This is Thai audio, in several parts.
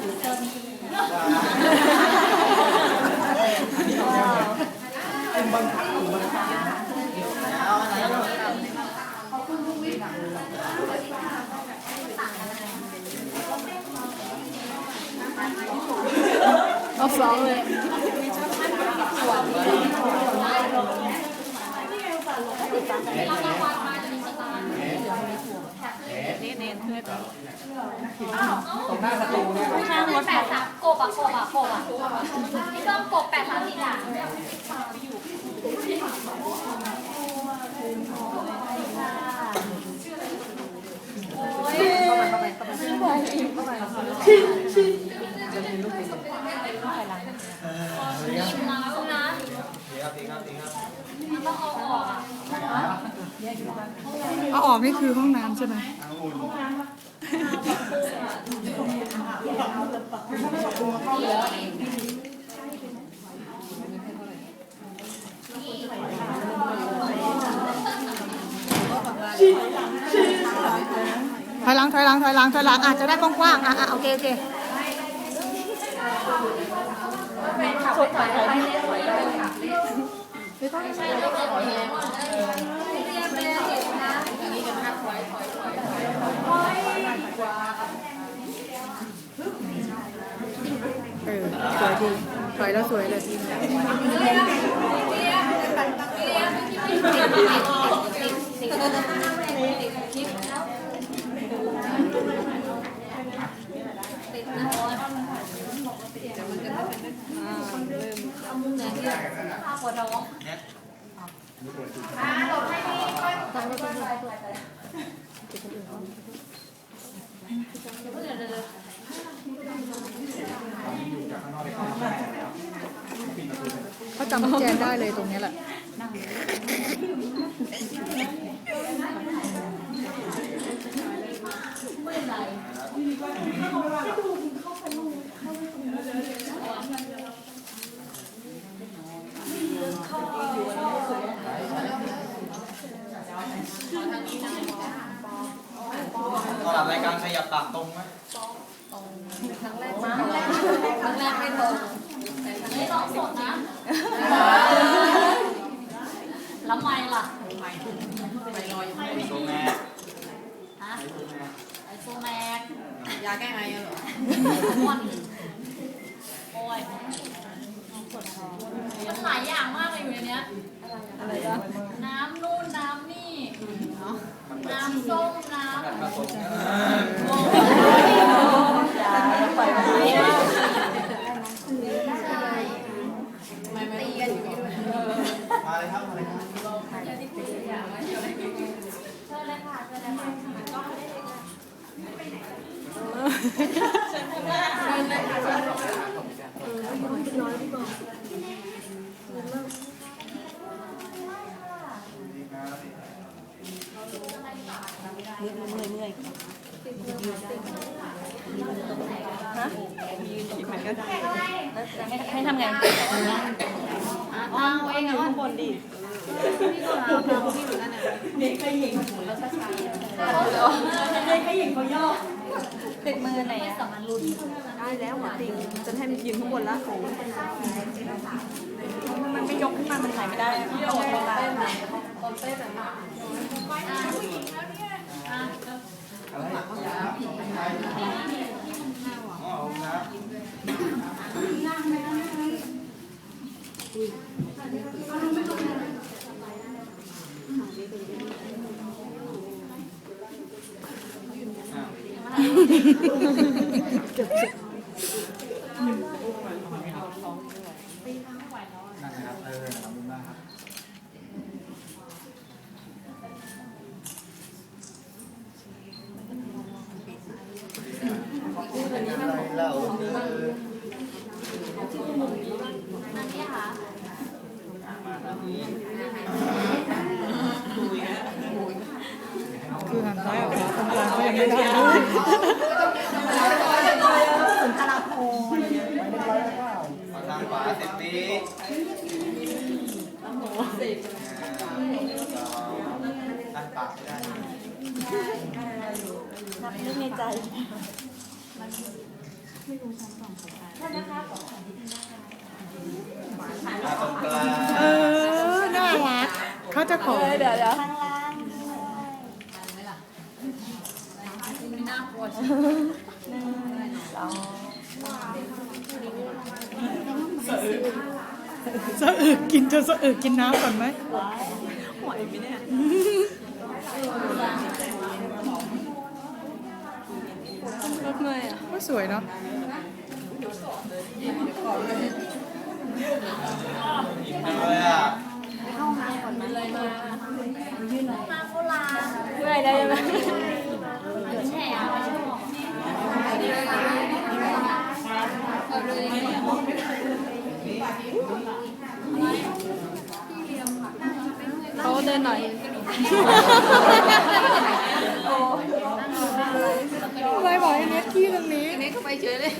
หรืเราอองเลย รงหน้าประตูเนี่ยข้างรถแปดสามกบอะกบอะกบอะพี่ต้องกบแปดสามสี่อะดีครับดีครับดีครับต้องเอาออกอะ เอาออกนี่คือห้องน้ำใช่ไหมถอยหลังถอยหลังถอยหลังถอยหลังอาจจะได้กว้างๆอะอะโอเคโอเคเองอ สวยดี ถอย แล้วสวยเลยปวดท้องเดี๋ยวเดี๋ยวเดี๋ยว พี่แจนได้เลยตรงนี้แหละตอนหลังรายการขยับปากตรงไหม ครั้งแรกไม่ตรงไม่ลองสดนะแล้วไม่ล่ะ ตรงแม่ ฮะไอโซแมก ยาแก้ไอเหรอ ม่วนโอ้ยมันหลายอย่างมากเลยอยู่ในเนี้ยอะไรวะน้ำนู่นน้ำนี่น้ำส้มน้ำแบบผสมยาปล่อยไปใช่ทำไมไม่ตีกันอยู่ด้วยมาเลยครับมาเลยครับเชิญเลยค่ะเชิญเลยค่ะเมื่อยเมื่อยเมื่อยฮะยืนตรงไหนก็ได้ ให้ทำไงเอาเองอะข้างบนดิเด็กขยิงแล้วช้าๆเด็กขยิงเขาย่อติดมือไหนอะสมันรุนได้แล้วหมาติงจะให้มันยืนข้างบนแล้วของมันไม่ยกขึ้นมา มันถ่ายไม่ได้โดดลงมาอะไรอ๋อครับนั่ย นนะครับ เออขอบคุณมากครับอะไรเล่าเออ นั่นเนี่ยค่ะ คือหันซ้ายออกขวาตรงกลางก็ยังไม่ได้ขอทางขวาสิบปีตั้งปากไม่ได้นับนึกในใจมาตรงกลางเออ น่ารักเขาจะขอเดี๋ยวเดี๋ยว ไม่ น่ากลัวสองสะอึกกินจนสะอึกกินน้ำก่อนไหมไหวไหมเนี่ยรถเมย์อะว่าสวยเนาะกินด้วยอะ เมื่อยได้ไหม เขาเดินหน่อยไม่บอกให้เน็ตขี้ตรงนี้นี่เข้าไปเฉยเลย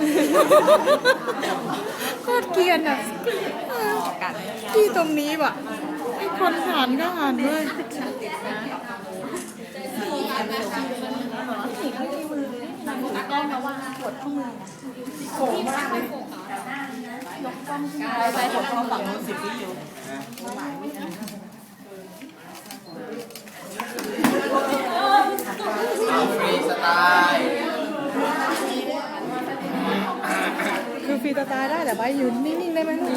โคตรเกรียนอะเออขี้ตรงนี้ว่ะไอ้คนหานก็หานเลยไปผมเขาฝั่งนู้นสิบวิอยู่ เอาฟรีสไตล์คือฟรีสไตล์ได้แต่ใบยืนนิ่งๆได้ไหมลูก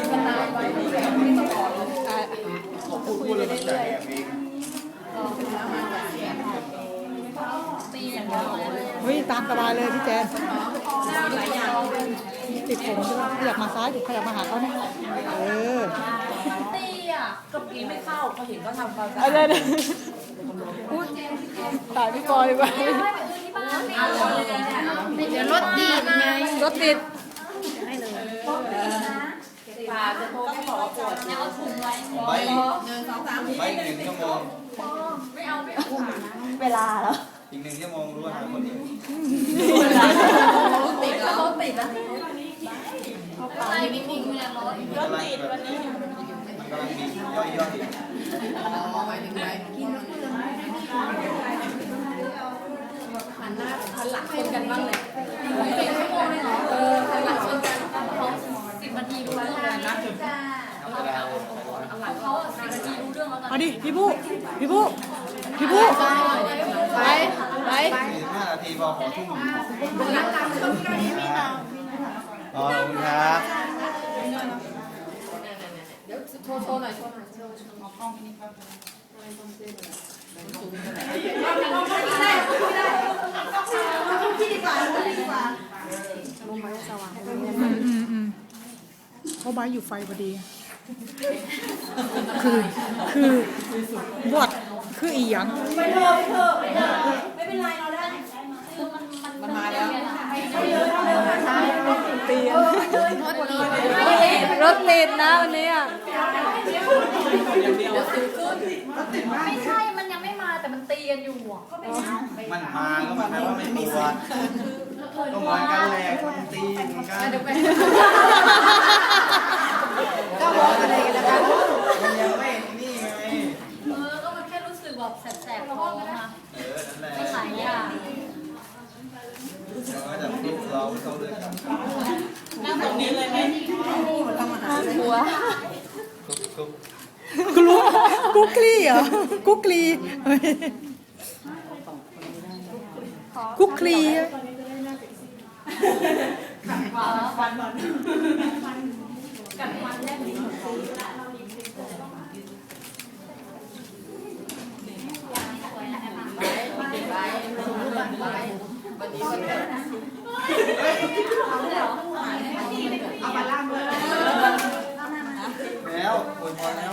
พูดแล้วมันใจอะพี่เฮ้ยตามสบายเลยพี่แจนติดผมใช่ไหมขยับมาซ้ายดิขยับมาหาเขาเนี่ยเออตีอะ กับกี้ไม่เข้าพอเห็นก็ทำความสะอาอะดไรเนี่ยอุ๊ยถ่ายพี่ปอดีกว่าเดี๋ยวรถตีไงรถติดพาจะโทรเขาบอกว่าปวดเนี่ยเอาถุงไว้ไปไปหนึ่งชั่วโมงไม่เอาไม่เอาเวลาแล้ว อีกหนึ่งชั่วโมงรู้ว่าหาคนเดียวรถติดแล้วรถติดแล้วอะไรไม่ทิ้งเนี่ยรถรถติดวันนี้มัน กำลังมีย่อยย่อยหันหน้าหันหลังชนกันบ้างเลยสิบชั่วโมงเลยเหรอเออหันหลังชนกันเขาสิบนาทีรู้เรื่องเลยนะธรรมดาเลยเขาสิบนาทีรู้เรื่องแล้วกันเอาดิพี่ผู้พี่ผู้พี่ผู้ไปไปสี่สิบห้านาทีพอขอทุ่มขอบคุณครับเดี๋ยว โชว์โชว์หน่อยโชว์หน่อยโชว์โชว์อืมอืมอืมเขาใบอยู่ไฟพอดี คือคือบวดคืออีหยังรถ ติดนะวันนี้อะไม่ใช่ มันยังไม่มาแต่มันตีกันอยู่อะมันมาก็มันแปลว่าไม่มีวันก็เหมือนกันแหละคนตีเหมือนกันเดี๋ยวไปก็บอกอะไรกันแล้วกันมันยังไม่นี่ไงเออ ก็มันแค่รู้สึกแบบแสบๆท้องอะเออนั่นแหละไม่หลายอย่างเราก็จะลุกเราเขาเดินกลับหัวทุบกลัวกุ๊กกลีเหรอ กุ๊กกลีเฮ้ยกุ๊ก กลีแล้วคนพอแล้ว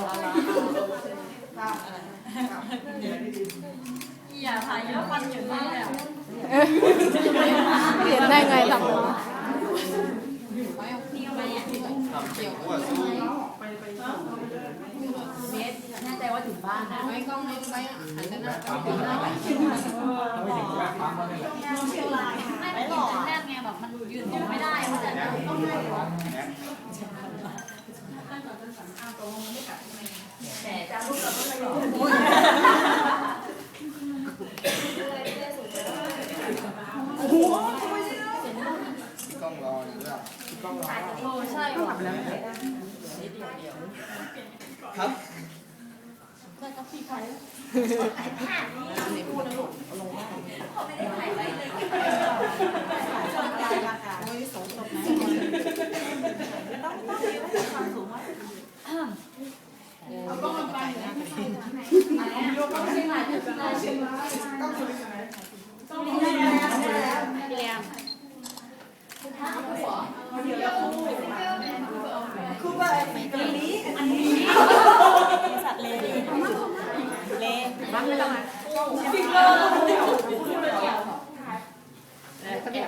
อย่าถ่ายเยอะฟันอยู่นี่เลยเห็นได้ไงทำมาเป็นหัวะ เมตรแน่ใจว่าถึงบ้านนะไม่กล้องไม่ไปหันกันหน้าไม่หรอกแน่ไงแบบมันยืนตรงไม่ได้มันจะต้องให้แต่จะรูปเราก็ไม่หรอก พี่กล้องรออยู่ด้วย โอ้ใช่ว่ะ ครับ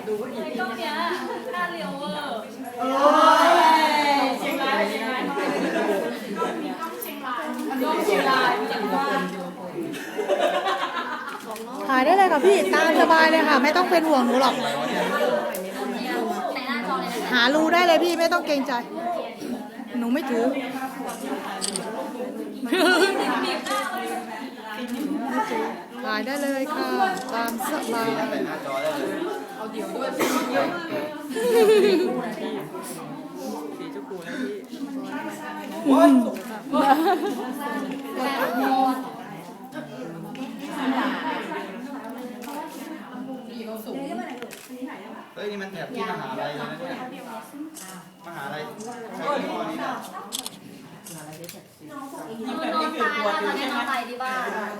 เกล้องเนี้ยหน้าเรียวเวอร์ เชียงรายเชียงราย น้องเชียงรายจังหวัด ถ่ายได้เลยค่ะพี่ตามสบายเลยค่ะ ไม่ต้องเป็นห่วงหนูหรอก หาลูได้เลยพี่ไม่ต้องเกรงใจ หนูไม่ถือถ่ายได้เลยค่ะตามสบายเลยเอาเดี๋ยวด้วยสีชมพูแล้วพี่ เฮ้ย นี่มันแถบที่มหาลัยเลยนะเนี่ยมหาลัยใช้ยี่ห้อนี้นะน้องตายแล้วตอนนี้น้องตายที่บ้าน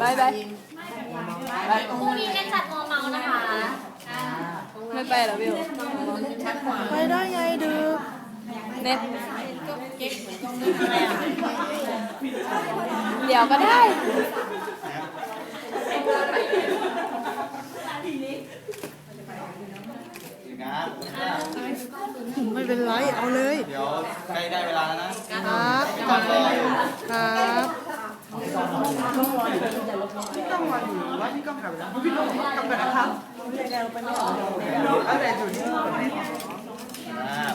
บายบายพรุ่งนี้เล่นจัดมอเมานะคะไม่ไปเหรอวิวไปได้ไงดูเน็ตเดี๋ยวก็ได้อย่างนั้นไม่เป็นไร เอาเลยเดี๋ยวใกล้ได้เวลาแล้วนะครับคก่รัอนรออยู่ครับพี่ก้องวันอยู่ว่าพี่ก้องกลับไปแล้วพี่ก้องบอกว่ากลับกันนะครับอะไรอยู่ที่อ่า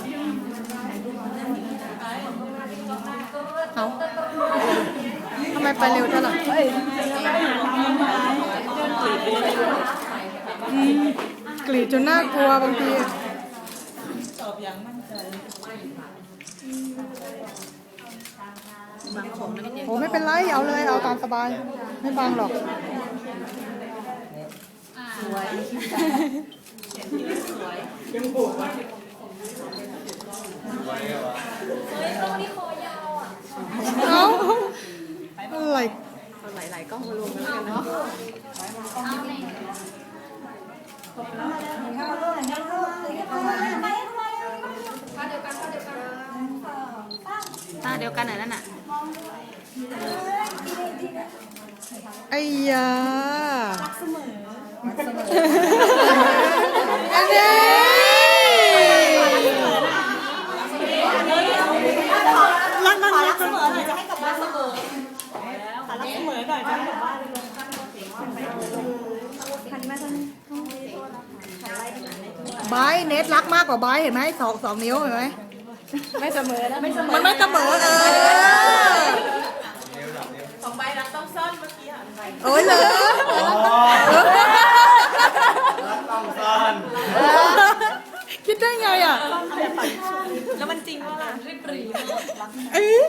เอา ทำไมไปเร็วจังล่ะอืมกรีดจนน่ากลัวบางทีตอบอย่างมั่นใจโอ้ไม่เป็นไร เอาเลย เอาตามสบาย ไม่บังหรอกไว้ก็ว่าเอาอะ ไรหลายๆกล้องมารวมกันแล้วกันเนาะตาเดียวกันไหนนั่นน่ะไอ้ยาอั บายเน็ตรักมากกว่าบายเห็นไหมสองสองนิ้วเห็นไหมไม่เสมอนะไม่เสมอมันไม่เสมอเออเร็วดับเร็วของใบรักต้องซ่อนเมื่อกี้อะใบโอ้ยเลยโอ้รักต้องซ่อนคิดได้ไงอะแล้วมันจริงว่าล่ะเอ้ย